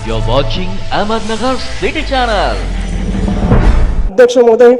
You're watching Ahmednagar City Channel. अध्यक्ष महोदय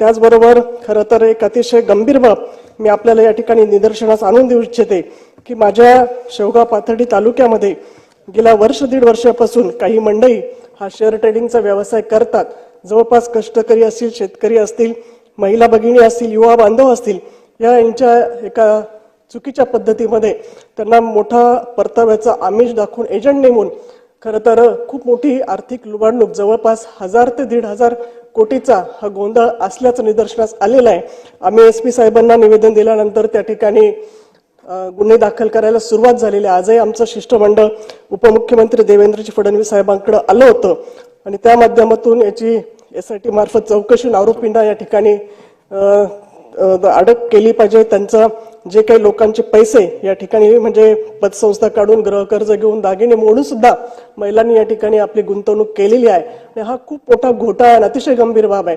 त्याचबरोबर खरं तर एक अतिशय गंभीर बाब मी आपल्याला या ठिकाणी निदर्शनास आणून देऊ इच्छिते की माझ्या शेवगाव पाथर्डी तालुक्यामध्ये गेल्या वर्ष दीड वर्षापासून काही मंडई हा शेअर ट्रेडिंगचा व्यवसाय करतात जवळपास कष्टकरी असतील शेतकरी असतील महिला भगिनी असतील युवा बांधव असतील या यांच्या एका चुकीच्या पद्धतीमध्ये त्यांना मोठा परताव्याचा आमिष दाखवून एजंट नेमून खरं तर खूप मोठी आर्थिक लुबाडणूक जवळपास हजार ते दीड हजार कोटीचा हा गोंधळ असल्याचं निदर्शनास आलेलं आहे. आम्ही एस पी साहेबांना निवेदन दिल्यानंतर त्या ठिकाणी गुन्हे दाखल करायला सुरुवात झालेली. आहे आजही आमचं शिष्टमंडळ उपमुख्यमंत्री देवेंद्रजी फडणवीस साहेबांकडे आलं होतं आणि त्या माध्यमातून याची एस आय टी मार्फत चौकशी आरोपींना या ठिकाणी अडक केली पाहिजे. त्यांचा जे काही लोकांचे पैसे या ठिकाणी म्हणजे पतसंस्था काढून गृहकर्ज घेऊन दागिने मोडून सुद्धा महिलांनी या ठिकाणी आपली गुंतवणूक केलेली आहे. आणि हा खूप मोठा घोटाळा आणि अतिशय गंभीर बाब आहे.